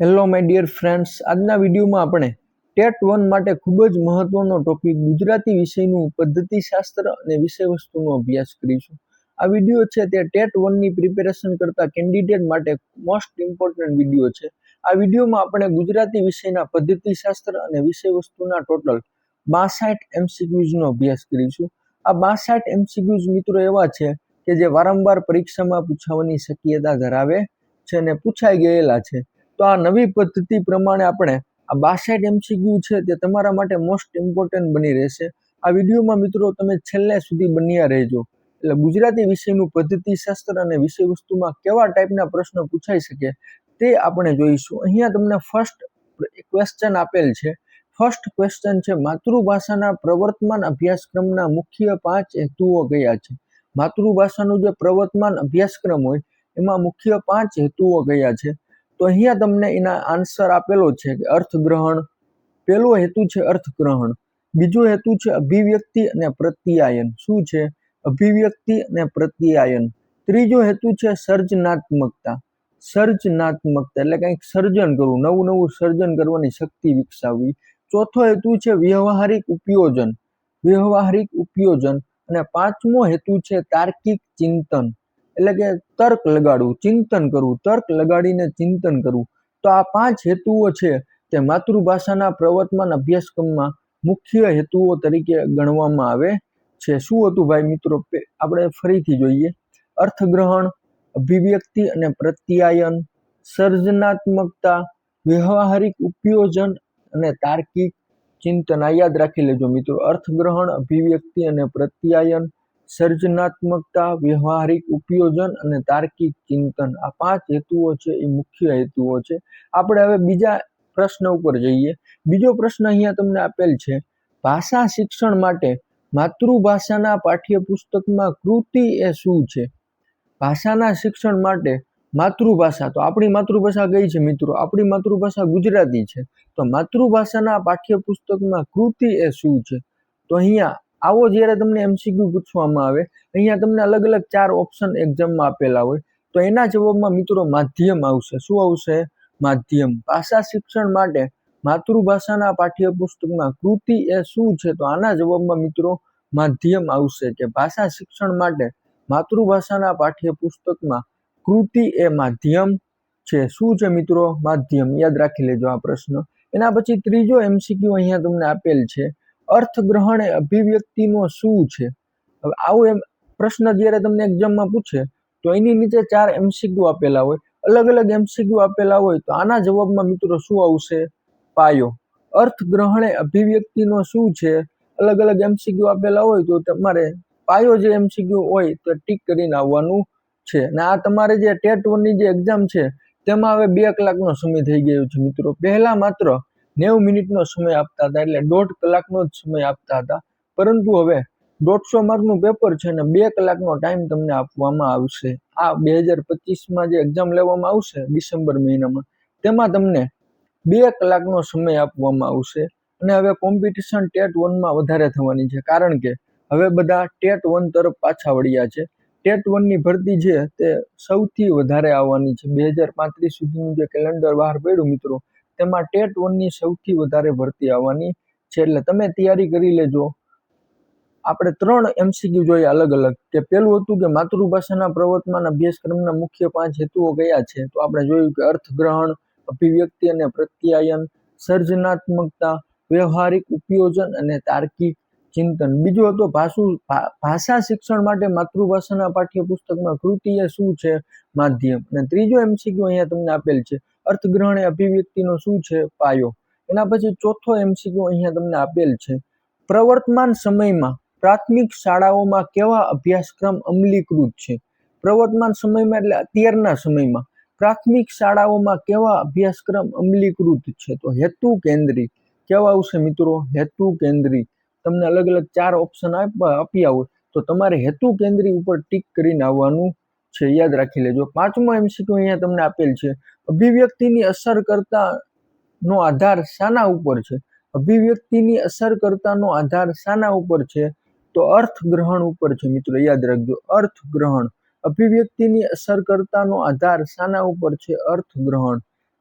Hello my dear friends આજના વિડીયોમાં આપણે ટેટ વન માટે ખૂબ જ મહત્વનો ટોપિક ગુજરાતી વિષયનું પદ્ધતિશાસ્ત્ર અને વિષયવસ્તુનો અભ્યાસ કરીશું. આ વીડિયો છે તે ટેટ વનની પ્રિપેરેશન કરતા કેન્ડિડેટ માટે મોસ્ટ ઇમ્પોર્ટન્ટ વીડિયો છે. આ વિડીયોમાં આપણે ગુજરાતી વિષયના પદ્ધતિશાસ્ત્ર અને વિષયવસ્તુના ટોટલ બાસઠ એમસીક્યુઝનો અભ્યાસ કરીશું. આ બાસઠ એમસીક્યુઝ મિત્રો એવા છે કે જે વારંવાર પરીક્ષામાં પૂછાવાની શક્યતા ધરાવે છે અને પૂછાઈ ગયેલા છે. તો આ નવી પદ્ધતિ પ્રમાણે આપણે આ બાસઠ એમસીક્યુ છે તે તમારા માટે મોસ્ટ ઇમ્પોર્ટન્ટ બની રહેશે. આ વિડીયોમાં મિત્રો તમે છેલ્લે સુધી બન્યા રહેજો. એટલે ગુજરાતી વિષયનું પદ્ધતિશાસ્ત્ર અને વિષય વસ્તુમાં કેવા ટાઈપના પ્રશ્નો પૂછાઈ શકે તે આપણે જોઈશું. અહીંયા તમને ફર્સ્ટ ક્વેશ્ચન આપેલ છે. ફર્સ્ટ ક્વેશ્ચન છે, માતૃભાષાના પ્રવર્તમાન અભ્યાસક્રમના મુખ્ય પાંચ હેતુઓ કયા છે? માતૃભાષાનું જે પ્રવર્તમાન અભ્યાસક્રમ હોય, એમાં મુખ્ય પાંચ હેતુઓ કયા છે? તો અહીંયા તમને એના આન્સર આપેલો છે કે અર્થગ્રહણ. પહેલો હેતુ છે અર્થગ્રહણ. બીજો હેતુ છે અભિવ્યક્તિ અને પ્રત્યાયન. શું છે? અભિવ્યક્તિ અને પ્રત્યાયન. ત્રીજો હેતુ છે સર્જનાત્મકતા. સર્જનાત્મકતા, એટલે કંઈક સર્જન કરવું, નવું નવું સર્જન કરવાની શક્તિ વિકસાવવી. ચોથો હેતુ છે વ્યવહારિક ઉપયોજન. વ્યવહારિક ઉપયોજન. અને પાંચમો હેતુ છે તાર્કિક ચિંતન. એટલે કે તર્ક લગાડવું, ચિંતન કરવું, તર્ક લગાડીને ચિંતન કરવું. તો આ પાંચ હેતુઓ છે તે માતૃભાષાના પ્રવર્તમાન અભ્યાસક્રમમાં મુખ્ય હેતુઓ તરીકે ગણવામાં આવે છે. શું હતું ભાઈ મિત્રો? આપણે ફરીથી જોઈએ. અર્થગ્રહણ, અભિવ્યક્તિ અને પ્રત્યાયન, સર્જનાત્મકતા, વ્યવહારિક ઉપયોજન અને તાર્કિક ચિંતન. આ યાદ રાખી લેજો મિત્રો. અર્થગ્રહણ, અભિવ્યક્તિ અને પ્રત્યાયન સર્જનાત્મકતા, વ્યવહારિક ઉપયોજન અને તાર્કિક ચિંતન. આ પાંચ હેતુઓ છે, એ મુખ્ય હેતુઓ છે. આપણે હવે બીજા પ્રશ્ન ઉપર જઈએ. બીજો પ્રશ્ન અહીંયા તમને આપેલ છે. ભાષા શિક્ષણ માટે માતૃભાષાના પાઠ્યપુસ્તકમાં કૃતિ એ શું છે? ભાષાના શિક્ષણ માટે માતૃભાષા. તો આપણી માતૃભાષા કઈ છે મિત્રો? આપણી માતૃભાષા ગુજરાતી છે. તો માતૃભાષાના પાઠ્યપુસ્તકમાં કૃતિ એ શું છે? તો અહીંયા આવો જ્યારે તમને એમસીક્યુ પૂછવામાં આવે, અહીંયા તમને અલગ અલગ ચાર ઓપ્શન એક્ઝામમાં આપેલા હોય. તો એના જવાબમાં મિત્રો માધ્યમ આવશે. શું આવશે? માધ્યમ. ભાષા શિક્ષણ માટે માતૃભાષાના પાઠ્યપુસ્તકમાં કૃતિ એ શું છે? તો આના જવાબમાં મિત્રો માધ્યમ આવશે કે ભાષા શિક્ષણ માટે માતૃભાષાના પાઠ્યપુસ્તકમાં કૃતિ એ માધ્યમ છે. શું છે મિત્રો? માધ્યમ. યાદ રાખી લેજો આ પ્રશ્ન. એના પછી ત્રીજો એમસીક્યુ અહીંયા તમને આપેલ છે. અર્થગ્રહણ એ અભિવ્યક્તિનો શું છે? હવે આવો એમ પ્રશ્ન જ્યારે તમને એક્ઝામમાં પૂછે, તો એની નીચે ચાર એમસીક્યુ આપેલા હોય. અલગ અલગ એમસીક્યુ આપેલા હોય તો આના જવાબમાં મિત્રો શું આવશે? પાયો. અર્થગ્રહણ એ અભિવ્યક્તિનો શું છે? અલગ અલગ એમસીક્યુ આપેલા હોય તો તમારે પાયો જે એમસીક્યુ હોય તો ટીક કરીને આવવાનું છે. અને આ તમારે જે ટેટ વનની જે એક્ઝામ છે, તેમાં હવે બે કલાકનો સમય થઈ ગયો છે મિત્રો. પહેલા માત્ર નેવું મિનિટનો સમય આપતા હતા એટલે દોઢ કલાકનો જ સમય આપતા હતા. પરંતુ હવે દોઢસો માર્કનું પેપર છે અને બે કલાકનો ટાઈમ તમને આપવામાં આવશે. આ બે હજાર પચીસમાં જે એક્ઝામ લેવામાં આવશે ડિસેમ્બર મહિનામાં, તેમાં તમને બે કલાકનો સમય આપવામાં આવશે. અને હવે કોમ્પિટિશન ટેટ વનમાં વધારે થવાની છે. કારણ કે હવે બધા ટેટ વન તરફ પાછા વળ્યા છે. ટેટ વનની ભરતી છે તે સૌથી વધારે આવવાની છે. બે હજાર પાંત્રીસ સુધીનું જે કેલેન્ડર બહાર પડ્યું મિત્રો તેમાં ટેટ વનની સૌથી વધારે ભરતી આવવાની છે. એટલે તમે તૈયારી કરી લેજો. આપણે ત્રણ એમસીક્યુ જોઈએ અલગ અલગ. કે પહેલું હતું કે માતૃભાષાના પ્રવર્તમાન અભ્યાસક્રમના મુખ્ય પાંચ હેતુઓ કયા છે? તો આપણે જોયું કે અર્થગ્રહણ, અભિવ્યક્તિ અને પ્રત્યાયન, સર્જનાત્મકતા, વ્યવહારિક ઉપયોજન અને તાર્કિક ચિંતન. બીજું હતું ભાષુ ભાષા શિક્ષણ માટે માતૃભાષાના પાઠ્યપુસ્તકમાં કૃતિ શું છે? માધ્યમ. અને ત્રીજો એમસીક્યુ અહીંયા તમને આપેલ છે. અર્થગ્રહણ એ અભિવ્યક્તિનો શું છે પાયો? એના પછી ચોથો એમસીક્યુ અહીંયા તમને આપેલ છે. પ્રવર્તમાન સમયમાં પ્રાથમિક શાળાઓમાં કેવા અભ્યાસક્રમ અમલીકૃત છે? પ્રવર્તમાન સમયમાં એટલે અત્યારના સમયમાં પ્રાથમિક શાળાઓમાં કેવા અભ્યાસક્રમ અમલીકૃત છે? તો હેતુ કેન્દ્રિત. કેવા આવશે મિત્રો? હેતુ કેન્દ્રિત. તમને અલગ અલગ ચાર ઓપ્શન આપ્યા હોય તો તમારે હેતુ કેન્દ્રિત ઉપર ટીક કરીને આવવાનું છે, યાદ રાખી લેજો. પાંચમો એમસીક્યુ અહીંયા તમને આપેલ છે. અભિવ્યક્તિની અસર કરતા નો આધાર શાના ઉપર છે? અભિવ્યક્તિની અસર કરતાનો આધાર શાના ઉપર છે? તો અર્થગ્રહણ ઉપર છે મિત્રો, યાદ રાખજો. અર્થગ્રહણ. અભિવ્યક્તિની અસર કરતાનો આધાર શાના ઉપર છે અર્થગ્રહણ.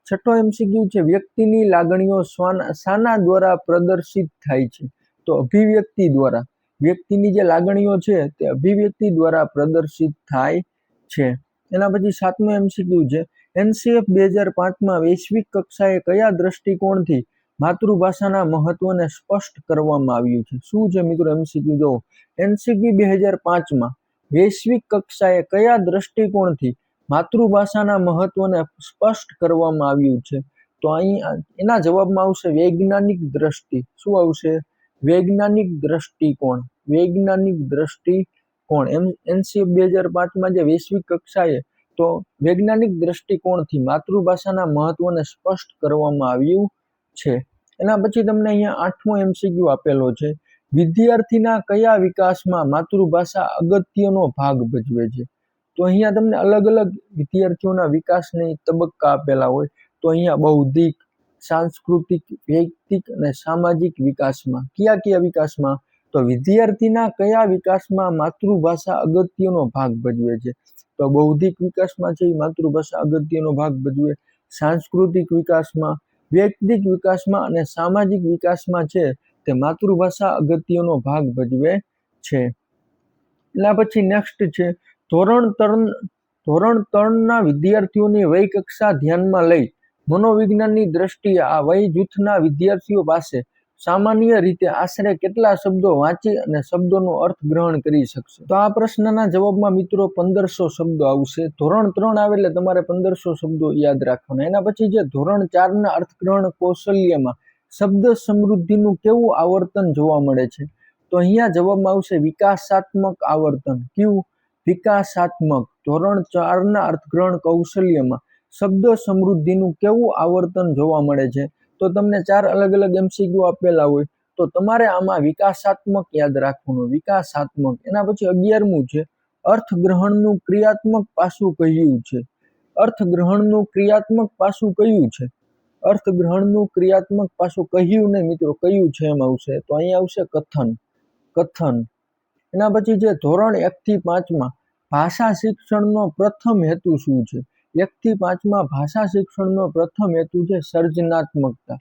છઠ્ઠો એમસીક્યુ છે, વ્યક્તિની લાગણીઓ શાના દ્વારા પ્રદર્શિત થાય છે. તો અભિવ્યક્તિ દ્વારા. વ્યક્તિની જે લાગણીઓ છે, તે અભિવ્યક્તિ દ્વારા પ્રદર્શિત થાય છે. એના પછી સાતમું એમસીક્યુ છે. એનસીએફ બે હજાર પાંચમાં વૈશ્વિક કક્ષાએ કયા દ્રષ્ટિકોણથી માતૃભાષાના મહત્વને સ્પષ્ટ કરવામાં આવ્યું છે? શું છે મિત્રો એમસીક્યુ જો એનસીક્યુ બે હજાર પાંચમાં વૈશ્વિક કક્ષાએ કયા દ્રષ્ટિકોણથી માતૃભાષાના મહત્વને સ્પષ્ટ કરવામાં આવ્યું છે? તો અહીં એના જવાબમાં આવશે વૈજ્ઞાનિક દ્રષ્ટિ. શું આવશે? વૈજ્ઞાનિક દ્રષ્ટિકોણ. વૈજ્ઞાનિક દ્રષ્ટિકોણ એમ એનસી બે હજાર પાંચમાં જે વૈશ્વિક કક્ષાએ તો વૈજ્ઞાનિક દ્રષ્ટિકોણથી માતૃભાષાના મહત્વને સ્પષ્ટ કરવામાં આવ્યું છે. એના પછી તમને અહીંયા આઠમો એમસીક્યુ આપેલો છે. વિદ્યાર્થીના કયા વિકાસમાં માતૃભાષા અગત્યનો ભાગ ભજવે છે? તો અહીંયા તમને અલગ અલગ વિદ્યાર્થીઓના વિકાસની તબક્કા આપેલા હોય. તો અહીંયા બૌદ્ધિક, સાંસ્કૃતિક, વૈયક્તિક અને સામાજિક વિકાસમાં કયા કયા વિકાસમાં તો વિદ્યાર્થીના કયા વિકાસમાં માતૃભાષા અગત્યનો ભાગ ભજવે છે? તો બૌદ્ધિક વિકાસમાં છે એ માતૃભાષા અગત્યનો ભાગ ભજવે. સાંસ્કૃતિક વિકાસમાં, વૈયક્તિક વિકાસમાં અને સામાજિક વિકાસમાં છે તે માતૃભાષા અગત્યનો ભાગ ભજવે છે. એના પછી નેક્સ્ટ છે, ધોરણ ત્રણ, ધોરણ ત્રણના વિદ્યાર્થીઓની વય કક્ષા ધ્યાનમાં લઈ મનોવિજ્ઞાનની દ્રષ્ટિએ આ વય જૂથના વિદ્યાર્થીઓ પાસે સામાન્ય રીતે આશરે કેટલા શબ્દો વાંચી અને શબ્દોનો અર્થ ગ્રહણ કરી શકશે? તો આ પ્રશ્નના જવાબમાં મિત્રો પંદરસો શબ્દો આવશે. ધોરણ ત્રણ આવે એટલે તમારે પંદરસો શબ્દો યાદ રાખવાના. એના પછી જે ધોરણ ચારના અર્થગ્રહણ કૌશલ્યમાં શબ્દ સમૃદ્ધિનું કેવું આવર્તન જોવા મળે છે? તો અહીંયા જવાબમાં આવશે વિકાસાત્મક આવર્તન. કયું? વિકાસાત્મક. ધોરણ ચારના અર્થગ્રહણ કૌશલ્યમાં શબ્દ સમૃદ્ધિનું કેવું આવર્તન જોવા મળે છે? તો તમને ચાર અલગ અલગ એમસીક્યુ આપેલા હોય, તો તમારે આમાં વિકાસાત્મક યાદ રાખવાનું. વિકાસાત્મક, એના પછી અગિયારમું છે, અર્થગ્રહણનું ક્રિયાત્મક પાસું કહ્યું છે? અર્થગ્રહણનું ક્રિયાત્મક પાસું કયું છે? અર્થગ્રહણનું ક્રિયાત્મક પાસું કહ્યું નહીં મિત્રો, કયું છે એમ આવશે. તો અહીંયા આવશે કથન. કથન. એના પછી જે ધોરણ એકથી પાંચમાં ભાષા શિક્ષણનો પ્રથમ હેતુ શું છે? એકથી પાંચમાં ભાષા શિક્ષણનો પ્રથમ હેતુ છે સર્જનાત્મકતા.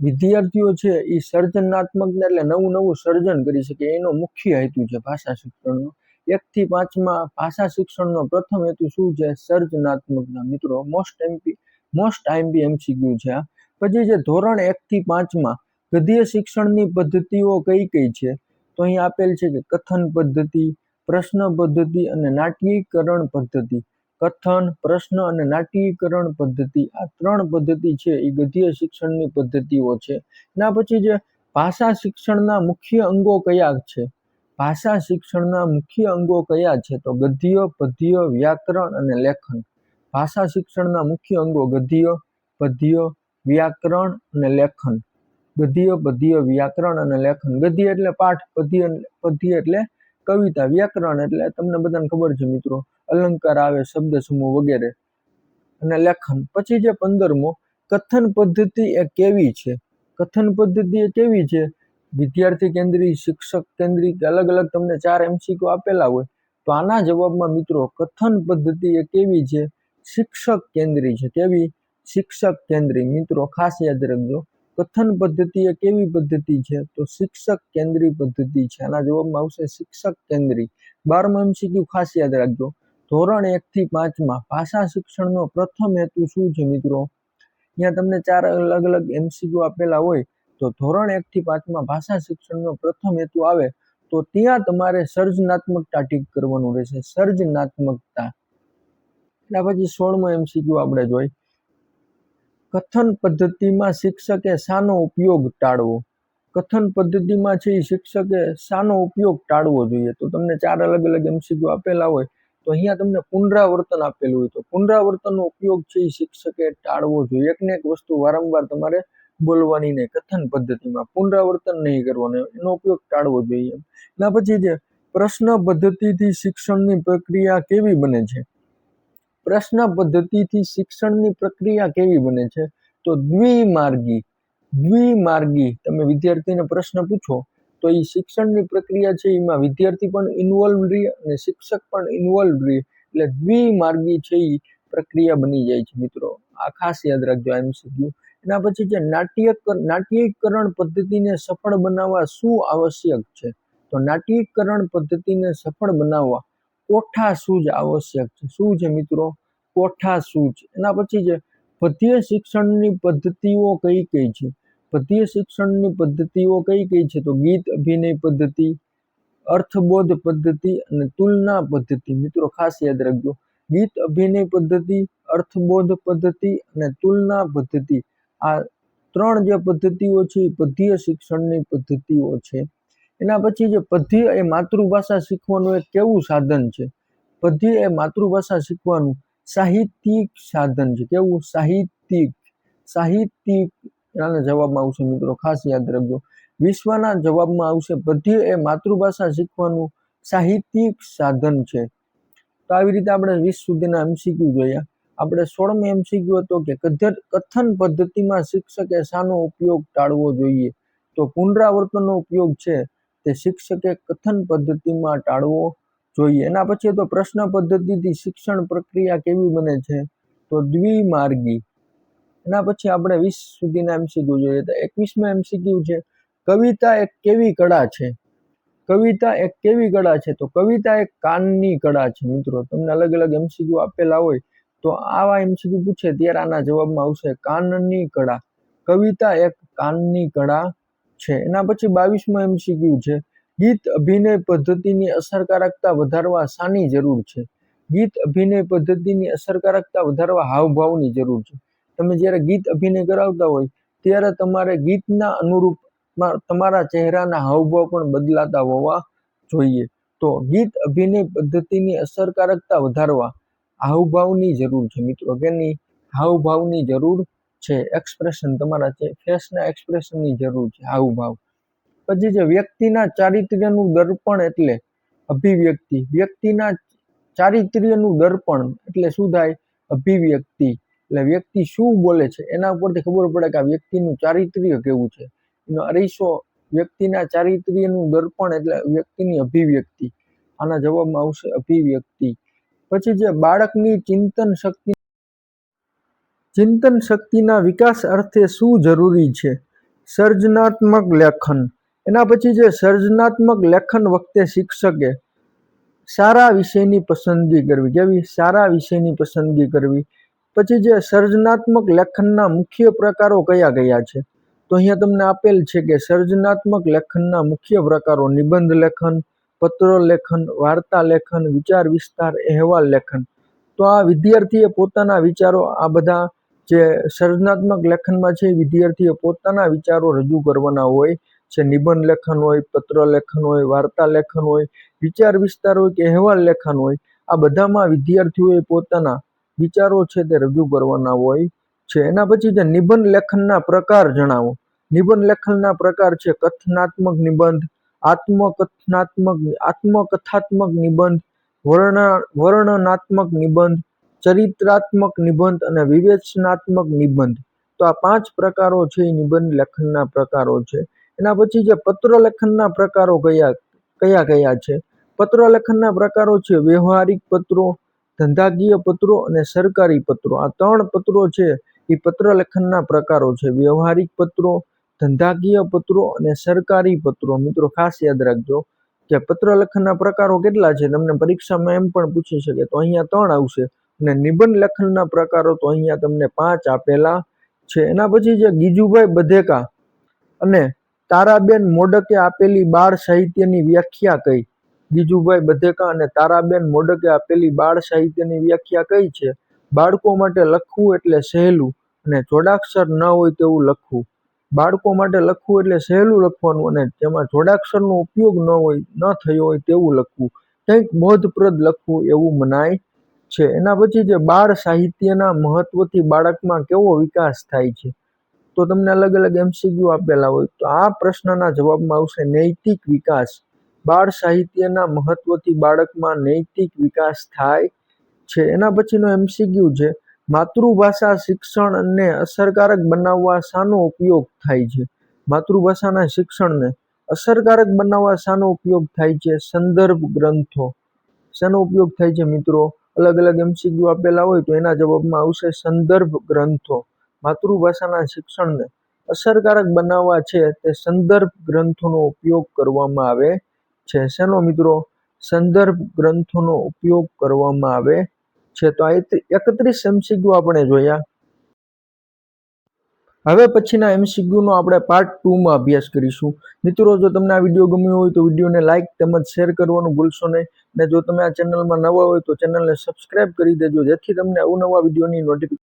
વિદ્યાર્થીઓ છે એ સર્જનાત્મકતા એટલે નવું નવું સર્જન કરી શકે, એનો મુખ્ય હેતુ છે ભાષા શિક્ષણનો. એકથી પાંચમાં ભાષા શિક્ષણનો પ્રથમ હેતુ શું છે? સર્જનાત્મકતા. મિત્રો most MP most IMP MCQ છે આ. પછી જે ધોરણ એકથી પાંચમાં ગદ્ય શિક્ષણની પદ્ધતિઓ કઈ કઈ છે? તો અહીં આપેલ છે કે કથન પદ્ધતિ, પ્રશ્ન પદ્ધતિ અને નાટ્યીકરણ પદ્ધતિ. કથન, પ્રશ્ન અને નાટ્યીકરણ પદ્ધતિ. આ ત્રણ પદ્ધતિ છે. એ ગદ્ય શિક્ષણની પદ્ધતિઓ છે. એના પછી જે ભાષા શિક્ષણના મુખ્ય અંગો કયા છે? ભાષા શિક્ષણના મુખ્ય અંગો કયા છે? તો ગદ્ય, પદ્ય, વ્યાકરણ અને લેખન. ભાષા શિક્ષણના મુખ્ય અંગો ગદ્ય, પદ્ય, વ્યાકરણ અને લેખન. ગદ્ય, પદ્ય, વ્યાકરણ અને લેખન. ગદ્ય એટલે પાઠ, પદ્ય પદ્ય એટલે કવિતા, વ્યાકરણ એટલે તમને બધાને ખબર છે મિત્રો, અલંકાર આવે, શબ્દ સમૂહ વગેરે અને લેખન. પછી જે પંદરમો, કથન પદ્ધતિ એ કેવી છે? કથન પદ્ધતિ એ કેવી છે? વિદ્યાર્થી કેન્દ્રી, શિક્ષક કેન્દ્રી અલગ અલગ તમને ચાર એમસીક્યુ આપેલા હોય, તો આના જવાબમાં મિત્રો કથન પદ્ધતિ એ કેવી છે? શિક્ષક કેન્દ્રી છે. કેવી? શિક્ષક કેન્દ્રી. મિત્રો ખાસ યાદ રાખજો. કથન પદ્ધતિ એ કેવી પદ્ધતિ છે, તો શિક્ષક કેન્દ્રી પદ્ધતિ છે. આના જવાબમાં આવશે શિક્ષક કેન્દ્રી. બારમો એમસીક્યુ ખાસ યાદ રાખજો. ધોરણ એક થી પાંચમાં ભાષા શિક્ષણનો પ્રથમ હેતુ શું છે મિત્રો? અહીંયા તમને ચાર અલગ અલગ એમસીક્યુ આપેલા હોય, તો ધોરણ એક થી પાંચમાં ભાષા શિક્ષણનો પ્રથમ હેતુ આવે, તો ત્યાં તમારે સર્જનાત્મકતા ટીક કરવાનું રહેશે. સર્જનાત્મકતા. એટલા પછી સોળમો એમસીક્યુ આપણે જોઈ. કથન પદ્ધતિમાં શિક્ષકે શાનો ઉપયોગ ટાળવો? કથન પદ્ધતિમાં છે એ શિક્ષકે શાનો ઉપયોગ ટાળવો જોઈએ. તો તમને ચાર અલગ અલગ એમસીક્યુ આપેલા હોય, તો અહીંયા તમને પુનરાવર્તન આપેલું હોય. તો પુનરાવર્તનનો ઉપયોગ છે એ શિક્ષકે ટાળવો જોઈએ. એક ને એક વસ્તુ વારંવાર તમારે બોલવાની નહીં, કથન પદ્ધતિમાં. પુનરાવર્તન નહીં કરવાનું, એનો ઉપયોગ ટાળવો જોઈએ. એના પછી જે પ્રશ્ન પદ્ધતિથી શિક્ષણની પ્રક્રિયા કેવી બને છે? પ્રશ્ન પદ્ધતિથી શિક્ષણની પ્રક્રિયા કેવી બને છે? તો દ્વિમાર્ગી દ્વિમાર્ગી તમે વિદ્યાર્થીને પ્રશ્ન પૂછો, તો એ શિક્ષણની પ્રક્રિયા છે એમાં વિદ્યાર્થી પણ ઇન્વોલ્વ રહે અને શિક્ષક પણ ઇન્વોલ્વ રહે. એટલે દ્વિમાર્ગી છે એ પ્રક્રિયા બની જાય છે મિત્રો. આ ખાસ યાદ રાખજો એમ એમસીક્યુ એના પછી છે નાટ્ય નાટ્યીકરણ પદ્ધતિને સફળ બનાવવા શું આવશ્યક છે? તો નાટ્યીકરણ પદ્ધતિને સફળ બનાવવા કોઠા સૂજ આવશ્યક છે? શું છે મિત્રો? કોઠા સૂજ એના પછી છે પદ્ય શિક્ષણની પદ્ધતિઓ કઈ કઈ છે? પદ્ય શિક્ષણની પદ્ધતિઓ કઈ કઈ છે? તો ગીત અભિનય પદ્ધતિ, અર્થબોધ પદ્ધતિ અને તુલના પદ્ધતિ. મિત્રો ખાસ યાદ રાખજો. ગીત અભિનય પદ્ધતિ, અર્થબોધ પદ્ધતિ અને તુલના પદ્ધતિ. આ ત્રણ જે પદ્ધતિઓ છે એ પદ્ય શિક્ષણની પદ્ધતિઓ છે. એના પછી જે પદ્ય એ માતૃભાષા શીખવાનું એક કેવું સાધન છે? પદ્ય એ માતૃભાષા શીખવાનું સાહિત્યિક સાધન છે. કેવું? સાહિત્યિક. સાહિત્યિક એના જવાબમાં આવશે મિત્રો, ખાસ યાદ રાખજો. વિશ્વના જવાબમાં આવશે પદ્ય એ માતૃભાષા શીખવાનું સાહિત્યિક સાધન છે. તો આવી રીતે આપણે વીસ સુધીના એમસીક્યુ જોયા. આપણે સોળમો એમસીક્યુ હતો કે કથન પદ્ધતિમાં શિક્ષકે શાનો ઉપયોગ ટાળવો જોઈએ. તો પુનરાવર્તનનો ઉપયોગ છે. તે શિક્ષકે કથન પદ્ધતિમાં ટાળવો જોઈએ. એના પછી તો પ્રશ્ન પદ્ધતિથી શિક્ષણ પ્રક્રિયા કેવી બને છે? તો દ્વિમાર્ગી. એના પછી આપણે વીસ સુધીના એમસીક્યુ જોઈએ. તો એકવીસમાં એમસીક્યુ છે. કવિતા એક કેવી કળા છે? કવિતા એક કેવી કળા છે? તો કવિતા એક કાનની કળા છે મિત્રો. તમને અલગ અલગ એમસીક્યુ આપેલા હોય તો આવા એમસીક્યુ પૂછે ત્યારે આના જવાબમાં આવશે કાનની કળા. કવિતા એક કાનની કળા છે. એના પછી બાવીસમાં એમસીક્યુ છે. ગીત અભિનય પદ્ધતિની અસરકારકતા વધારવા શાની જરૂર છે. ગીત અભિનય પદ્ધતિની અસરકારકતા વધારવા હાવભાવની જરૂર છે. તમે જ્યારે ગીત અભિનય કરાવતા હોય, ત્યારે તમારે ગીતના અનુરૂપ તમારા ચહેરાના હાવભાવ પણ બદલાતા હોવા જોઈએ. તો ગીત અભિનય પદ્ધતિની અસરકારકતા વધારવા હાવભાવની જરૂર છે મિત્રો. કેની હાવભાવની જરૂર છે એક્સપ્રેશન તમારા છે ફેસના એક્સપ્રેશનની જરૂર છે, હાવભાવ. પછી જે વ્યક્તિના ચારિત્ર્યનું દર્પણ એટલે અભિવ્યક્તિ. વ્યક્તિના ચારિત્ર્યનું દર્પણ એટલે શું થાય? અભિવ્યક્તિ. એટલે વ્યક્તિ શું બોલે છે? એના ઉપરથી ખબર પડે કે આ વ્યક્તિનું ચારિત્ર્ય કેવું છે. એનો અરીસો વ્યક્તિના ચારિત્ર્યનું દર્પણ એટલે વ્યક્તિની અભિવ્યક્તિ. આના જવાબમાં આવશે અભિવ્યક્તિ. પછી જે બાળકની ચિંતન શક્તિ ચિંતન શક્તિના વિકાસ અર્થે શું જરૂરી છે? સર્જનાત્મક લેખન. એના પછી જે સર્જનાત્મક લેખન વખતે શિક્ષકે સારા વિષયની પસંદગી કરવી. કેવી? સારા વિષયની પસંદગી કરવી. પછી જે સર્જનાત્મક લેખનના મુખ્ય પ્રકારો કયા કયા છે? તો અહીંયા તમને આપેલ છે કે સર્જનાત્મક લેખનના મુખ્ય પ્રકારો નિબંધ લેખન, પત્ર લેખન, વાર્તા લેખન, વિચાર વિસ્તાર, અહેવાલ લેખન. તો આ વિદ્યાર્થીએ પોતાના વિચારો આ બધા જે સર્જનાત્મક લેખનમાં છે વિદ્યાર્થીએ પોતાના વિચારો રજૂ કરવાના હોય છે નિબંધ લેખન હોય, પત્ર લેખન હોય, વાર્તા લેખન હોય, વિચાર વિસ્તાર હોય કે અહેવાલ લેખન હોય, આ બધામાં વિદ્યાર્થીઓએ પોતાના વિચારો છે તે રજૂ કરવાના હોય છે. એના પછી જે નિબંધ લેખનના પ્રકાર જણાવો. નિબંધ લેખનના પ્રકાર છે, કથનાત્મક નિબંધ, આત્મકથનાત્મક, આત્મકથાત્મક નિબંધ, વર્ણ, વર્ણનાત્મક નિબંધ ચરિત્રાત્મક નિબંધ અને વિવેચનાત્મક નિબંધ. તો આ પાંચ પ્રકારો છે એ નિબંધ લેખનના પ્રકારો છે. એના પછી જે પત્ર લેખનના પ્રકારો કયા કયા કયા છે? પત્ર લેખનના પ્રકારો છે વ્યવહારિક પત્રો, ધંધાકીય પત્રો અને સરકારી પત્રો. આ ત્રણ પત્રો છે એ પત્ર લેખનના પ્રકારો છે. વ્યવહારિક પત્રો, ધંધાકીય પત્રો અને સરકારી પત્રો. મિત્રો ખાસ યાદ રાખજો કે પત્ર લેખનના પ્રકારો કેટલા છે? તમને પરીક્ષામાં એમ પણ પૂછી શકે તો અહીંયા ત્રણ આવશે. અને નિબંધ લેખનના પ્રકારો તો અહીંયા તમને પાંચ આપેલા છે. એના પછી જે ગીજુભાઈ બધેકા અને તારાબેન મોડકે આપેલી બાળ સાહિત્યની વ્યાખ્યા કઈ? ગીજુભાઈ બધેકા અને તારાબેન મોડકે આપેલી બાળ સાહિત્યની વ્યાખ્યા કઈ છે? બાળકો માટે લખવું એટલે સહેલું અને જોડાક્ષર ન હોય તેવું લખવું. બાળકો માટે લખવું એટલે સહેલું લખવાનું અને તેમાં જોડાક્ષરનો ઉપયોગ ન હોય, ન થયો હોય તેવું લખવું. કંઈક બોધપ્રદ લખવું એવું મનાય છે. એના પછી જે બાળ સાહિત્યના મહત્વથી બાળકમાં કેવો વિકાસ થાય છે? તો તમને અલગ અલગ એમસીક્યુ આપેલા હોય. તો આ પ્રશ્નના જવાબમાં આવશે નૈતિક વિકાસ. બાળ સાહિત્યના મહત્વથી બાળકમાં નૈતિક વિકાસ થાય છે. એના પછીનો એમસીક્યુ છે. માતૃભાષા શિક્ષણને અસરકારક બનાવવા શાનો ઉપયોગ થાય છે? માતૃભાષાના શિક્ષણને અસરકારક બનાવવા શાનો ઉપયોગ થાય છે? સંદર્ભ ગ્રંથો. શાનો ઉપયોગ થાય છે મિત્રો? અલગ અલગ એમસીક્યુ આપેલા હોય તો એના જવાબમાં આવશે સંદર્ભ ગ્રંથો. માતૃભાષાના શિક્ષણને અસરકારક બનાવવા છે તે સંદર્ભ ગ્રંથોનો ઉપયોગ કરવામાં આવે છે. શેનો મિત્રો? સંદર્ભ ગ્રંથોનો ઉપયોગ કરવામાં આવે છે. તો આ એકત્રીસ એમસીક્યુ આપણે જોયા. હવે પછીના એમસીક્યુનો આપણે પાર્ટ ટુમાં અભ્યાસ કરીશું. મિત્રો, જો તમને આ વીડિયો ગમ્યો હોય તો વિડીયોને લાઇક તેમજ શેર કરવાનું ભૂલશો નહીં. અને જો તમે આ ચેનલમાં નવા હોય તો ચેનલને સબસ્ક્રાઇબ કરી દેજો. જેથી તમને અવનવા વિડીયોની નોટિફિકેશન